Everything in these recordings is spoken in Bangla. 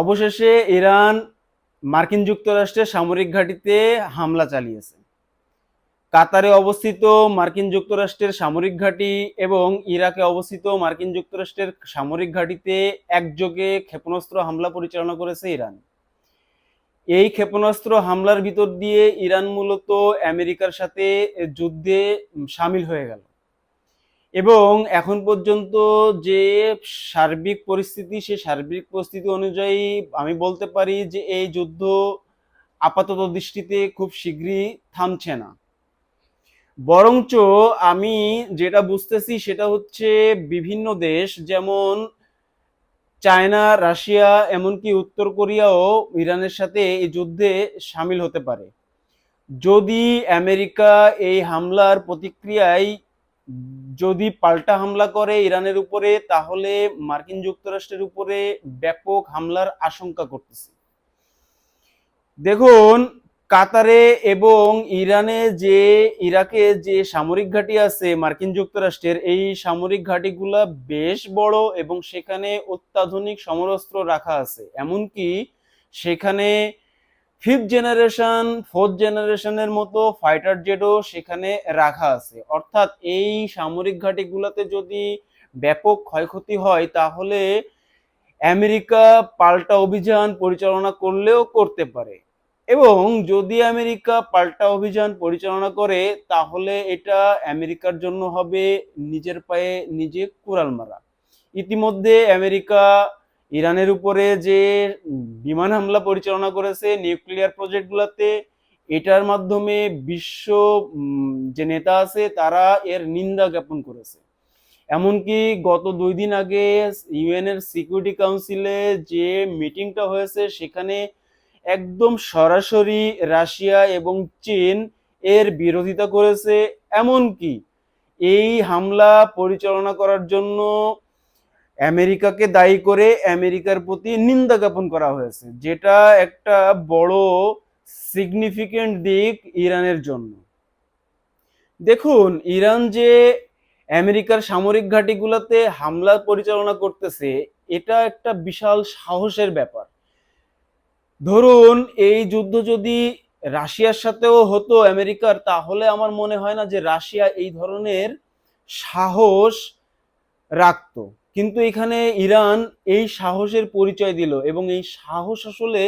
অবশেষে ইরান মার্কিন যুক্তরাষ্ট্রের সামরিক ঘাঁটিতে হামলা চালিয়েছে। কাতারে অবস্থিত মার্কিন যুক্তরাষ্ট্রের সামরিক ঘাঁটি এবং ইরাকে অবস্থিত মার্কিন যুক্তরাষ্ট্রের সামরিক ঘাঁটিতে একযোগে ক্ষেপণাস্ত্র হামলা পরিচালনা করেছে ইরান। এই ক্ষেপণাস্ত্র হামলার ভিতর দিয়ে ইরান মূলত আমেরিকার সাথে যুদ্ধে সামিল হয়ে গেল। এবং এখন পর্যন্ত যে সার্বিক পরিস্থিতি, সে সার্বিক পরিস্থিতি অনুযায়ী আমি বলতে পারি যে এই যুদ্ধ আপাতত দৃষ্টিতে খুব শীঘ্রই থামছে না। বরঞ্চ আমি যেটা বুঝতেছি সেটা হচ্ছে বিভিন্ন দেশ, যেমন চায়না, রাশিয়া, এমনকি উত্তর কোরিয়াও ইরানের সাথে এই যুদ্ধে সামিল হতে পারে। যদি আমেরিকা এই হামলার প্রতিক্রিয়ায় যদি পাল্টা হামলা করে ইরানের উপরে, তাহলে মার্কিন যুক্তরাষ্ট্রের উপরে ব্যাপক হামলার আশঙ্কা করতেছে। দেখুন, কাতারে এবং ইরানে যে, ইরাকে যে সামরিক ঘাঁটি আছে মার্কিন যুক্তরাষ্ট্রের, এই সামরিক ঘাঁটিগুলা বেশ বড় এবং সেখানে অত্যাধুনিক সমরাস্ত্র রাখা আছে। এমনকি সেখানে ফিফথ জেনারেশন ফোর্থ জেনারেশনের মতো ফাইটার জেটও সেখানে রাখা আছে। অর্থাৎ এই সামরিক ঘাঁটিগুলোতে যদি ব্যাপক ক্ষয়ক্ষতি হয়, তাহলে আমেরিকা পাল্টা অভিযান পরিচালনা করলেও করতে পারে। এবং যদি আমেরিকা পাল্টা অভিযান পরিচালনা করে, তাহলে এটা আমেরিকার জন্য হবে নিজের পায়ে নিজে কুড়াল মারা। ইতিমধ্যে আমেরিকা ইরানের উপরে যে বিমান হামলা পরিচালনা করেছে নিউক্লিয়ার প্রজেক্টগুলোতে, এটার মাধ্যমে বিশ্ব যে নেতা আছে, তারা এর নিন্দা জ্ঞাপন করেছে। এমনকি গত দুই দিন আগে ইউএন এর সিকিউরিটি কাউন্সিলে যে মিটিংটা হয়েছে, সেখানে একদম সরাসরি রাশিয়া এবং চীন এর বিরোধিতা করেছে। এমনকি এই হামলা পরিচালনা করার জন্য আমেরিকাকে দায়ী করে আমেরিকার প্রতি নিন্দা জ্ঞাপন করা হয়েছে, যেটা একটা বড় সিগনিফিকেন্ট দিক ইরানের জন্য। দেখুন, ইরান যে আমেরিকার সামরিক ঘাঁটিগুলোতে হামলা পরিচালনা করতেছে, এটা একটা বিশাল সাহসের ব্যাপার। ধরুন, এই যুদ্ধ যদি রাশিয়ার সাথেও হতো আমেরিকার, তাহলে আমার মনে হয় না যে রাশিয়া এই ধরনের সাহস রাখতো। কিন্তু এখানে ইরান এই সাহসের পরিচয় দিল এবং এই সাহস আসলে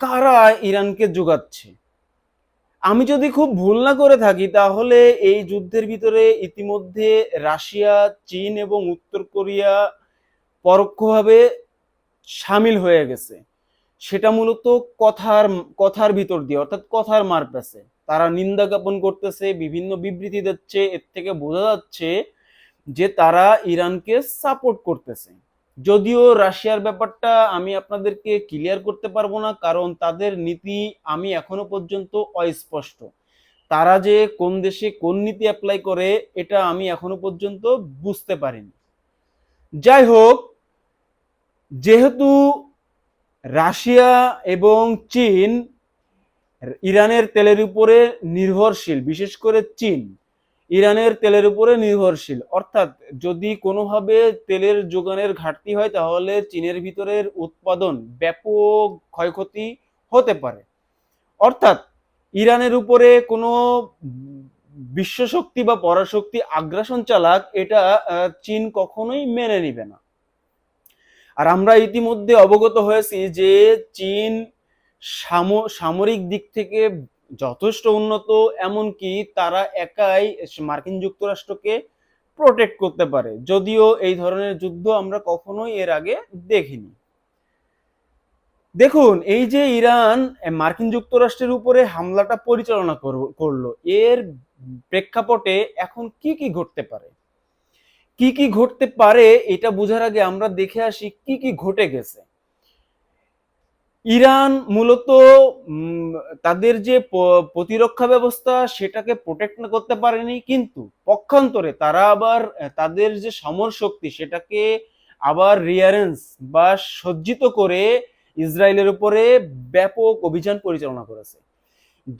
কারা ইরানকে যোগাচ্ছে আমি যদি খুব ভুল না করে থাকি, তাহলে এই যুদ্ধের ভিতরে ইতিমধ্যে রাশিয়া, চীন এবং উত্তর কোরিয়া পরোক্ষভাবে সামিল হয়ে গেছে। সেটা মূলত কথার কথার ভিতর দিয়ে, অর্থাৎ কথার মার পেছে তারা নিন্দা জ্ঞাপন করতেছে, বিভিন্ন বিবৃতি দিচ্ছে, এর থেকে বোঝা যাচ্ছে যে তারা ইরানকে সাপোর্ট করতেছে। যদিও রাশিয়ার ব্যাপারটা আমি আপনাদেরকে ক্লিয়ার করতে পারব না, কারণ তাদের নীতি আমি এখনও পর্যন্ত অস্পষ্ট। তারা যে কোন দেশে কোন নীতি অ্যাপ্লাই করে, এটা আমি এখনও পর্যন্ত বুঝতে পারিনি। যাই হোক, যেহেতু রাশিয়া এবং চীন ইরানের তেলের উপরে নির্ভরশীল, বিশেষ করে চীন ইরানের তেলের উপরে নির্ভরশীল। অর্থাৎ যদি কোনোভাবে তেলের যোগানের ঘাটতি হয়, তাহলে চীনের ভিতরের উৎপাদন ব্যাপক ক্ষয়ক্ষতি হতে পারে। অর্থাৎ ইরানের উপরে কোনো বিশ্বশক্তি বা পরাশক্তি আগ্রাসন চালাক এটা চীন কখনোই মেনে নিবে না। আর আমরা ইতিমধ্যে অবগত হয়েছি যে চীন সাম- সামরিক দিক থেকে যথেষ্ট উন্নত, এমনকি তারা একাই মার্কিন যুক্তরাষ্ট্রকে প্রোটেক্ট করতে পারে। যদিও এই ধরনের যুদ্ধ আমরা কখনোই এর আগে দেখিনি। দেখুন, এই যে ইরান মার্কিন যুক্তরাষ্ট্রের উপরে হামলাটা পরিচালনা কর- করল, এর প্রেক্ষাপটে এখন কি কি ঘটতে পারে? কি কি ঘটতে পারে, এটা বোঝার আগে আমরা দেখে আসি কি কি ঘটে গেছে। ইরান মূলত তাদের যে প্রতিরক্ষা ব্যবস্থা সেটাকে প্রোটেক্ট করতে পারেনি, কিন্তু পক্ষান্তরে তারা আবার তাদের যে সমর শক্তি সেটাকে আবার রিয়ারেন্স বা সজ্জিত করে ইসরায়েলের উপরে ব্যাপক অভিযান পরিচালনা করেছে।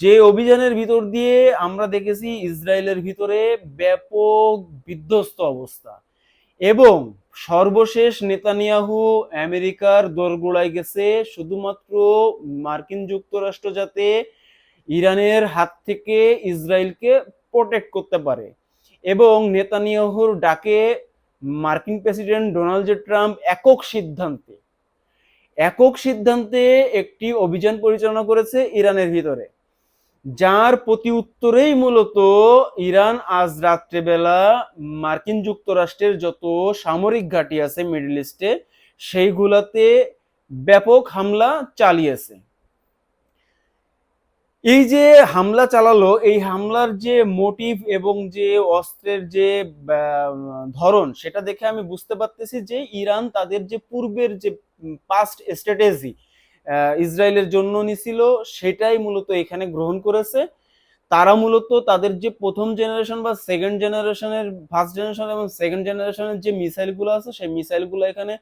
যে অভিযানের ভিতর দিয়ে আমরা দেখেছি ইসরায়েলের ভিতরে ব্যাপক বিধ্বস্ত অবস্থা এবং সর্বশেষ নেতানিয়াহু আমেরিকার দোরগোড়ায় গেছে, শুধুমাত্র মার্কিন যুক্তরাষ্ট্র যাতে ইরানের হাত থেকে ইসরায়েলকে প্রোটেক্ট করতে পারে। এবং নেতানিয়াহুর ডাকে মার্কিন প্রেসিডেন্ট ডোনাল্ড ট্রাম্প একক সিদ্ধান্তে একক সিদ্ধান্তে একটি অভিযান পরিচালনা করেছে ইরানের ভিতরে। যার প্রতি উত্তরেই মূলত ইরান আজ রাত্রেবেলা মার্কিন যুক্তরাষ্ট্রের যত সামরিক ঘাঁটি আছে মিডল ইস্টে, সেইগুলাতে ব্যাপক হামলা চালিয়েছে। এই যে হামলা চালালো, এই হামলার যে মোটিভ এবং যে অস্ত্রের যে ধরন, সেটা দেখে আমি বুঝতে পারতেছি যে ইরান তাদের যে পূর্বের যে পাস্ট স্ট্র্যাটেজি ইসরায়েলের জন্য নিছিল, সেটাই মূলত এখানে গ্রহণ করেছে। তারা মূলত তাদের যে প্রথম জেনারেশন বা সেকেন্ড জেনারেশনের ফার্স্ট জেনারেশন এবং সেকেন্ড জেনারেশনের যে মিসাইলগুলো আছে, সেই মিসাইলগুলো এখানে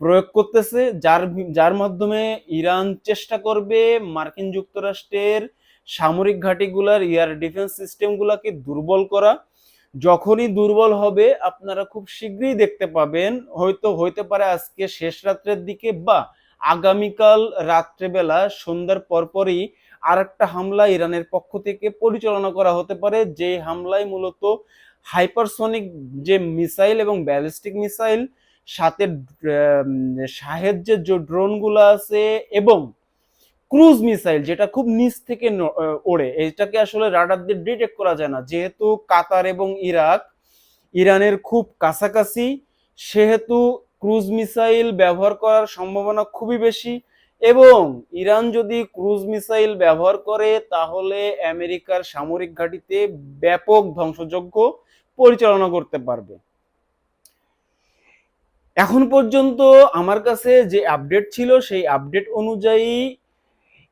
প্রয়োগ করতেছে। যার যার মাধ্যমে ইরান চেষ্টা করবে মার্কিন যুক্তরাষ্ট্রের সামরিক ঘাঁটিগুলার এয়ার ডিফেন্স সিস্টেমগুলোকে দুর্বল করা। যখনই দুর্বল হবে, আপনারা খুব শীঘ্রই দেখতে পাবেন, হয়তো, হইতে পারে আজকে শেষ রাত্রের দিকে বা আগামীকাল রাত্রেবেলা সন্ধ্যার পরপরই আর একটা হামলা ইরানের পক্ষ থেকে পরিচালনা করা হতে পারে। যে হামলায় মূলত হাইপারসনিক যে মিসাইল এবং ব্যালিস্টিক মিসাইল, সাথে শাহেদ যে ড্রোনগুলো আছে এবং ক্রুজ মিসাইল যেটা খুব নিচ থেকে ওড়ে, এটাকে আসলে রাডার দিয়ে ডিটেক্ট করা যায় না। যেহেতু কাতার এবং ইরাক, ইরানের খুব কাছাকাছি, সেহেতু ক্রুজ মিসাইল ব্যবহার করার সম্ভাবনা খুবই বেশি এবং ইরান যদি ক্রুজ মিসাইল ব্যবহার করে, তাহলে আমেরিকার সামরিক ঘাঁটিতে ব্যাপক ধ্বংসযজ্ঞ পরিচালনা করতে পারবে। এখন পর্যন্ত আমার কাছে যে আপডেট ছিল, সেই আপডেট অনুযায়ী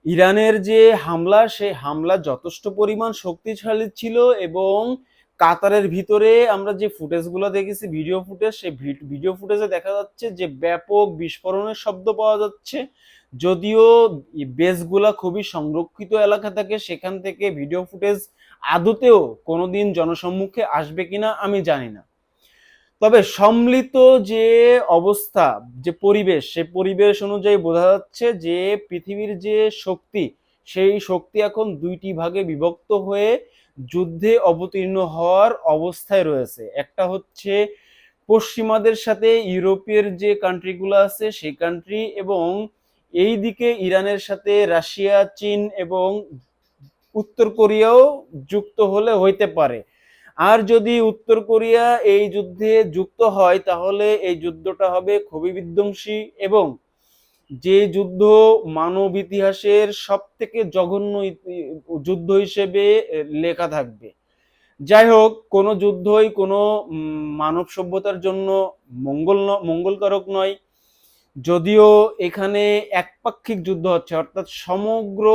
ইরানের যে হামলা, সেই হামলা যথেষ্ট পরিমাণ শক্তিশালী ছিল এবং কাতারের ভিতরে আমরা যে ফুটেজগুলো দেখেছি ভিডিও ফুটেজ সেই ভিডিও ফুটেজে দেখা যাচ্ছে যে ব্যাপক বিস্ফোরণের শব্দ পাওয়া যাচ্ছে। যদিও বেসগুলা খুবই সংরক্ষিত এলাকা থাকে, সেখান থেকে ভিডিও ফুটেজ আদতেও কোনোদিন জনসম্মুখে আসবে কিনা আমি জানি না। তবে সম্মিলিত যে অবস্থা, যে পরিবেশ, সে পরিবেশ অনুযায়ী বোঝা যাচ্ছে যে পৃথিবীর যে শক্তি, সেই শক্তি এখন দুইটি ভাগে বিভক্ত হয়ে যুদ্ধে অবতীর্ণ হওয়ার অবস্থায় রয়েছে। একটা হচ্ছে পশ্চিমাদের সাথে ইউরোপের যে কান্ট্রিগুলো আছে, সেই কান্ট্রি এবং এই দিকে ইরানের সাথে রাশিয়া, চীন এবং উত্তর কোরিয়াও যুক্ত হলে হইতে পারে। আর যদি উত্তর কোরিয়া এই যুদ্ধে যুক্ত হয়, তাহলে এই যুদ্ধটা হবে খুবই বিধ্বংসী এবং যে যুদ্ধ মানব ইতিহাসের সব থেকে জঘন্য যুদ্ধ হিসেবে লেখা থাকবে। যাই হোক, কোনো যুদ্ধই কোনো মানব সভ্যতার জন্য মঙ্গল মঙ্গলকারক নয়। যদিও এখানে একপাক্ষিক যুদ্ধ হচ্ছে, অর্থাৎ সমগ্র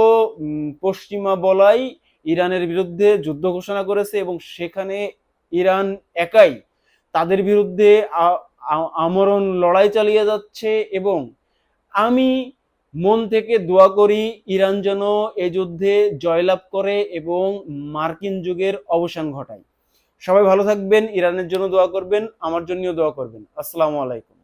পশ্চিমা বলাই ইরানের বিরুদ্ধে যুদ্ধ ঘোষণা করেছে এবং সেখানে ইরান একাই তাদের বিরুদ্ধে আমরণ লড়াই চালিয়ে যাচ্ছে এবং আমি মন থেকে দোয়া করি ইরান যেন এ যুদ্ধে জয়লাভ করে এবং মার্কিন যুগের অবসান ঘটায়। সবাই ভালো থাকবেন, ইরানের জন্য দোয়া করবেন, আমার জন্যও দোয়া করবেন। আসসালামু আলাইকুম।